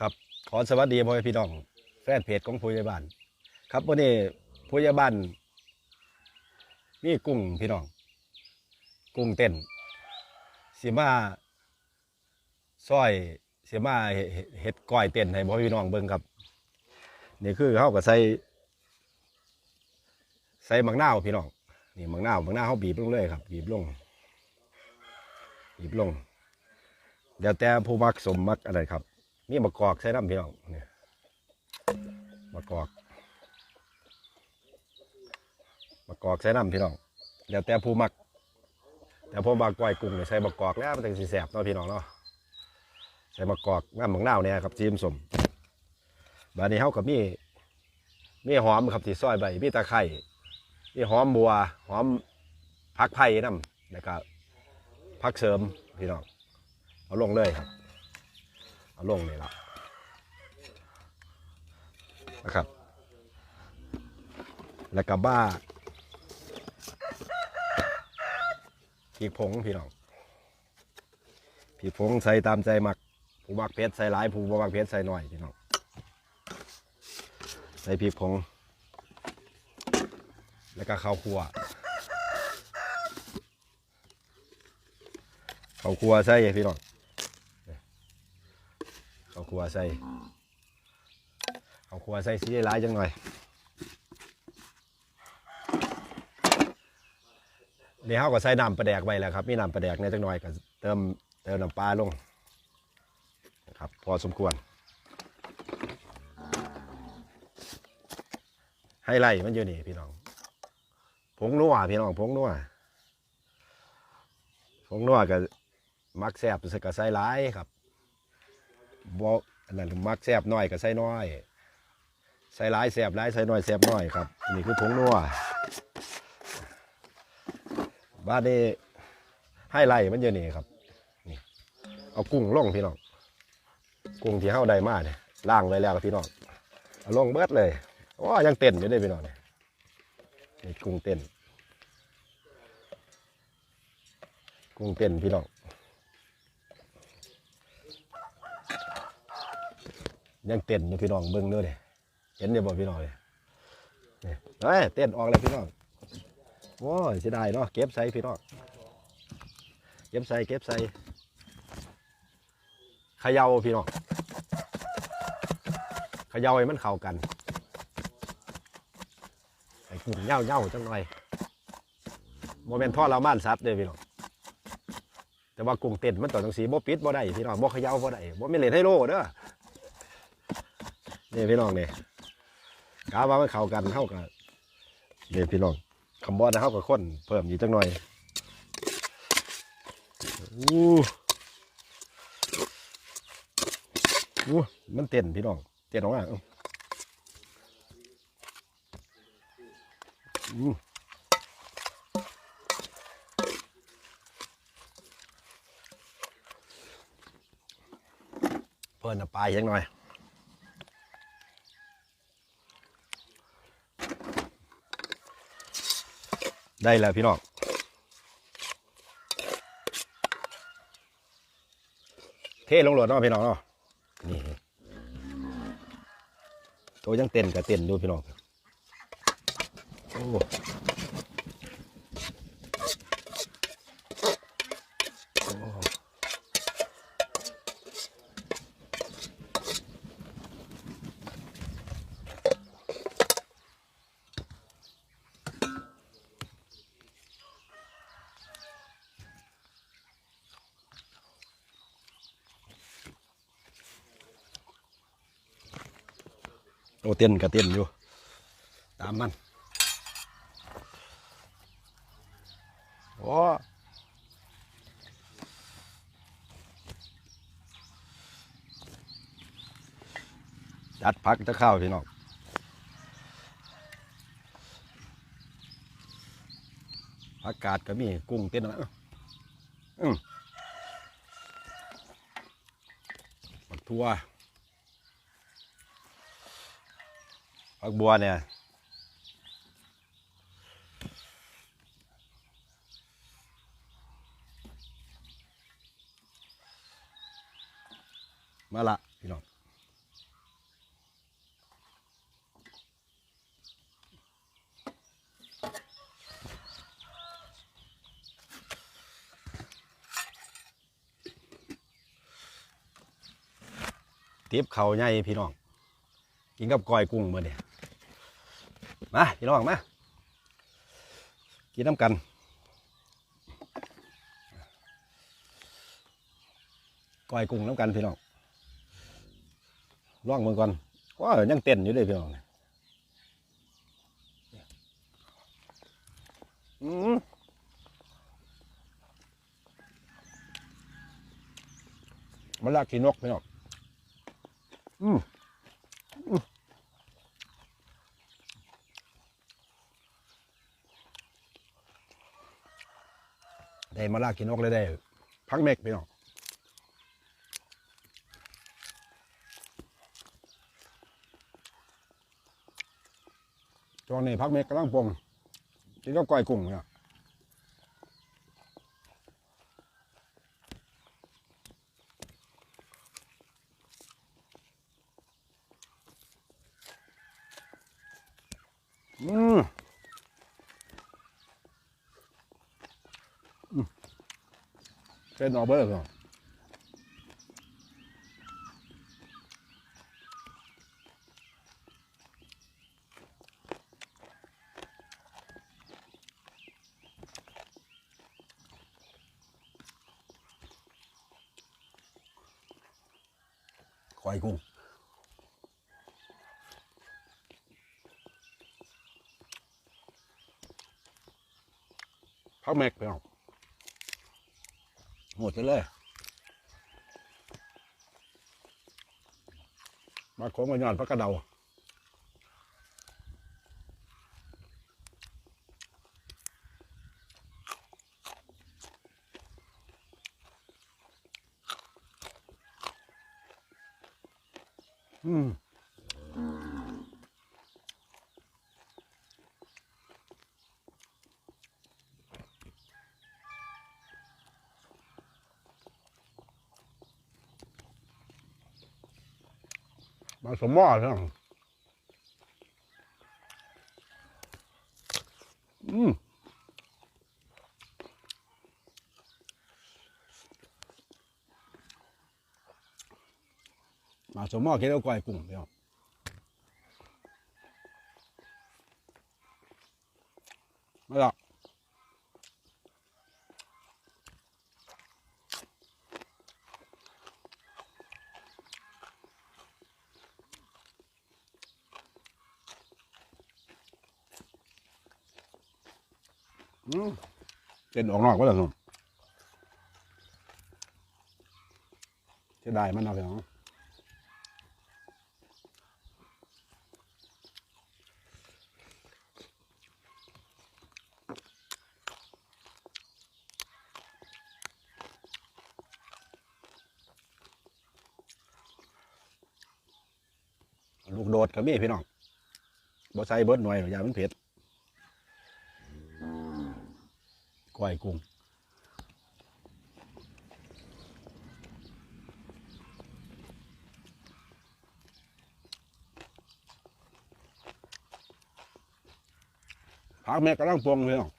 ครับขอสวัสดีพ่อแม่พี่น้อง แฟนเพจของผู้ใหญ่บ้าน ครับวันนี้ผู้ใหญ่บ้านมีกุ้งพี่น้อง กุ้งเต้นสิมาซอยสิมาเฮ็ดเฮ็ดก้อยเต้นให้พ่อพี่น้องเบิ่งครับนี่คือเขาก็ใส่ใส่มังนาวพี่น้องนี่มังนาวมังนาวเขาบีบลงเลยครับ บีบลงบีบลงเดี๋ยวแต่ผู้มักสมมักอะไรครับ มีมะกอกใส่น้ำพี่น้องเนี่ยมะกอกมะกอกใส่น้ำพี่น้องเดี๋ยวแต่ผู้มักแต่ผมบางก้อยกุ้งเนี่ยใส่มะกอกแล้วมันถึงสีแสบเนาะพี่น้องเนาะใส่มะกอกน้ำหมังนาเนี่ยครับจีมสมบานนี้เขากับมีมีหอมครับที่ซอยใบมีตะไคร้มีหอมบัวหอมผักไผ่น้ำแล้วก็ผักเสริมพี่น้องเอาลงเลยครับ เอาลงเลยละนะครับ แล้วก็บ้าพริกผงพี่น้องพริกผงใส่ตามใจมักผู้มักเผ็ดใส่หลายผู้บ่มักเผ็ดใส่หน้อยพี่น้องใส่พริกผง แล้วก็ข้าวคั่วข้าวคั่วใส่พี่น้อง ขัวใส่ข้าขัวใส่สีหลายจังหน่อย นี่เขาก็ใส่น้ำปลาแดกไว้แล้วครับมีน้ำปลาแดกในจังหน่อยก็เติมเติมน้ำปลาลงนะครับพอสมควร ให้ไล่มันอยู่นี่พี่น้องผงนัวพี่น้องผงนัวผงนัวก็มักแซ่บใส่ก็ใส่หลายครับ บ่อันนั้นมักแซบน้อยก็ใส่น้อย ใส่หลายแซบหลายใส่น้อยแซบน้อยครับ นี่คือผงนัวบ้านนี้ให้ไล่มันอยู่นี่ครับนี่เอากุ้งล่องพี่น้องกุ้งที่เฮาได้มาเนี่ยล่างไว้แล้วพี่น้องเอาลงเบิดเลยว้ายังเต้นอยู่เลยพี่น้องเนี่ยนี่กุ้งเต้นกุ้งเต้นพี่น้อง ยังเต้นอยู่พี่น้องเบิ่งเด้อเนี่ยเห็นอยู่บ่พี่น้องเนี่ยนี่ยเต้นออกแล้วพี่น้องโอ้ยเสียดายเนาะเก็บใส่พี่น้องเก็บใส่เก็บใส่ขย่าพี่น้องขย่าให้มันเข้ากันไอ้กุ้งเย่าเย่าจังหน่อยโมเมนต์ทอดเราม่านซับเด้อพี่น้องแต่ว่ากุ้งเต้นมันต่อจังสีบ่ปิดบ่ได้พี่น้องบ่ขย่าบ่ได้บ่ไม่เล่นไฮโลเด้อ นี่พี่น้องเนี่ยกาว่ามันเข้ากันเข้ากันนี่พี่น้องคำบอนะเข้ากับคนเพิ่มอีกจังหน่อยอู้อู้มันเต้นพี่น้องเต้นออกมาอ้าอู้เพิ่นนะปลายยังหน่อย ได้แล้วพี่น้องเทลงหลดเนาะพี่น้องเนาะนี่ตัวยังเต้นกับเต้นดูพี่น้องโอ้โอ้ โอเต้นกับเต้นอยู่ ตามมันโอ้จัดพักจะเข้าวพี่น้องผักกาดก็มีกุ้งเต้นนะอืมผักทั่ว ผักบัวเนี่ยมาละพี่น้องติบเขาใหญ่พี่น้อง กินกับก้อยกุ้งมาเนี่ย มาพี่น้องมากินน้ำกันก้อยกุ้งน้ำกันพี่น้องล่องมือก่อนว้ายังเต้นอยู่เลยพี่น้องอืมมันลากขี้นกพี่น้องอืม ได้มาลากินนกเลยได้พักเมกพี่น้องช่วงนี้พักเมกกำลังปงกินก็ก้อยกุ้งเนี่ยอืมอืม เป็นออเบอร์ก่อนก้อยกุ้งพักเมกไปเอา หมดไปเลยมาของมายอนพระกระเดา อืม มาสมหม้อใช่ไหมอืมมาสมหม้อคิด เดียวมาละอืมเต้นออกนอกก็แล้วนุ่มจะได้มันเอาไปเอาลูกโดดก็มีพี่น้องบ่ใส่เบิดหน่วยหรอกอยามันเผ็ด ก้อยกุ้งพักแม่กำลังปรุงพี่น้อง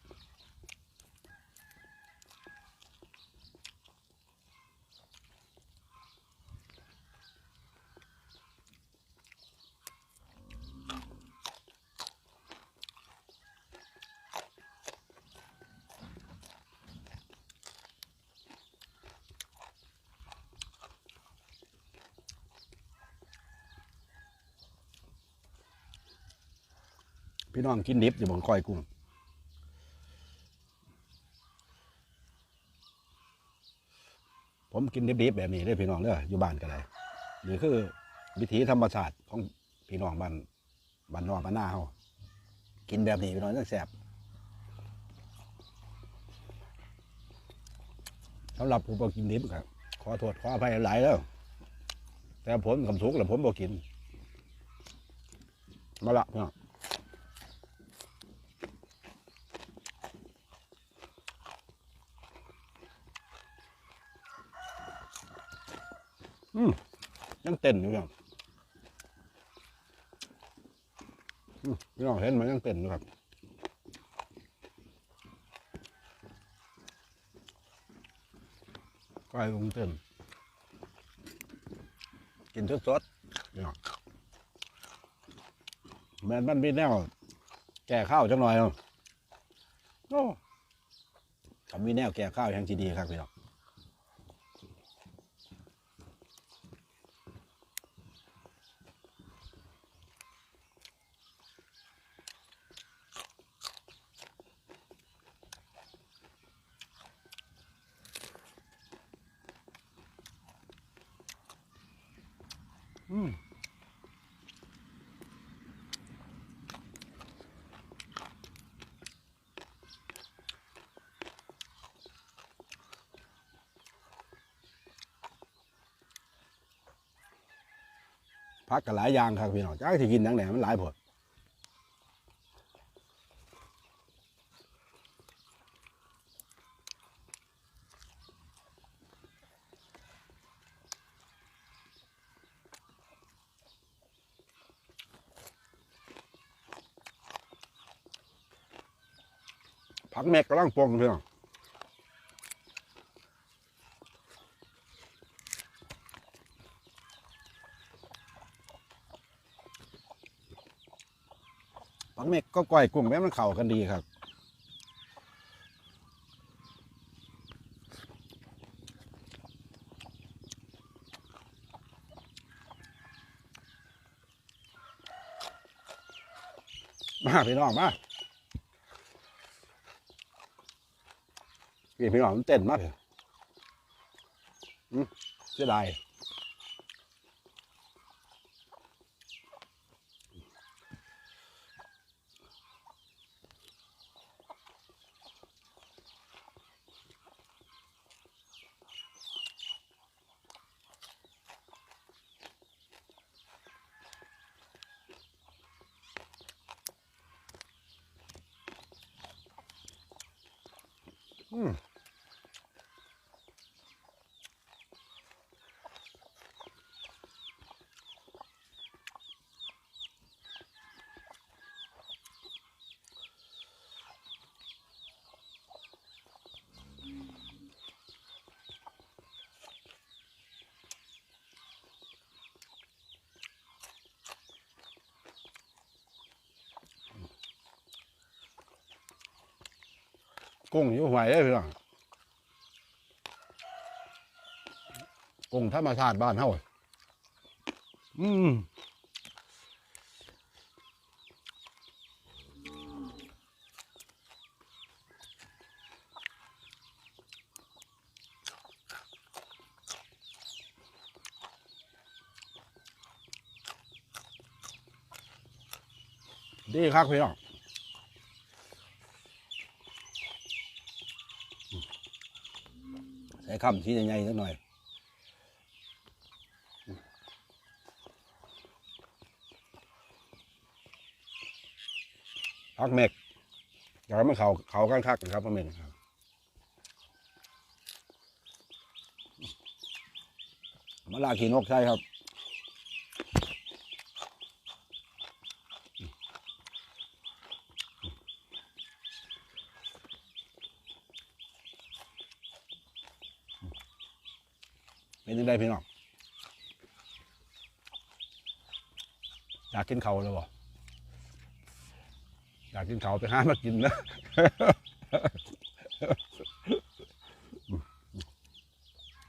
พี่น้องกินดิบอยู่บนก้อยกุ้งผมกินดิบๆแบบนี้ได้พี่น้องเด้ออยู่บ้านก็ได้นี่คือ วิถีธรรมชาติของพี่น้องบ้านบ้านนอกบ้านหน้าเขากินแบบนี้พี่น้องจังแซ่บสำหรับผู้บ่กินดิบครับขอโทษขออภัยหลายแล้ว แต่ผมคำสุกแล้วผมบ่กิน มาละพี่น้องอืมยังเต้นอยู่ยังอืมพี่น้องเห็นมันยังเต้นอยู่ครับก้อยลงเต้นกินสดๆพี่น้องแมันมันมีแนวแก่ข้าวจังหน่อยเนาะทำมีแนวแก่ข้าวยังจีดีครับพี่น้อง อืมพักกันหลายอย่างครับพี่น้องจ้าที่กินทั้งแหนมันหลายผล พักแม็กกำลังปรุงพี่น้องพักแม็กก็ก้อยกุ้งแม้มันเข้ากันดีครับมาพี่น้องมา พี่พี่น้องมันเต้นมากเลยอืมเสียดายอืม กุ้งอยู่หวยเลยพี่น้องกุ้งธรรมชาติบ้านเฮาอืมดีครับพี่น้อง ใส่คำที่ใหญ่ๆสักหน่อยพักเมกอยากให้มันเขาเขากันคักนะครับพักเมกครับมาลาขีนกใช่ครับ เป็นยังไงพี่น้องอยากกินเขาเลยบ่อยากกินเขาไปหามากินนะ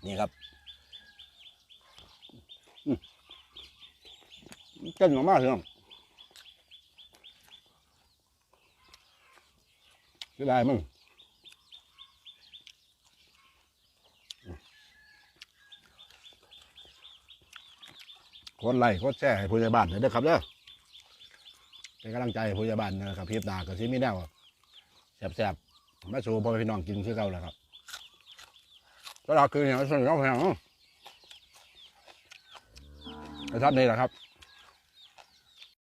นี่ครับเก่งมากๆพี่น้องจะได้มึง ดไลค์กดแชร์ให้ผู้ใหญ่บ้านเด้อครับเด้อเป็นกำลังใจให้ผู้ใหญ่บ้านนะครับพีบหนากับซีมีแนวแสบๆมาสู่พ่อพี่น้องกินคือเก่าแล้วครับก็เราคืออย่างส่วนน้องพี่น้องนะครับนี่แหละครับ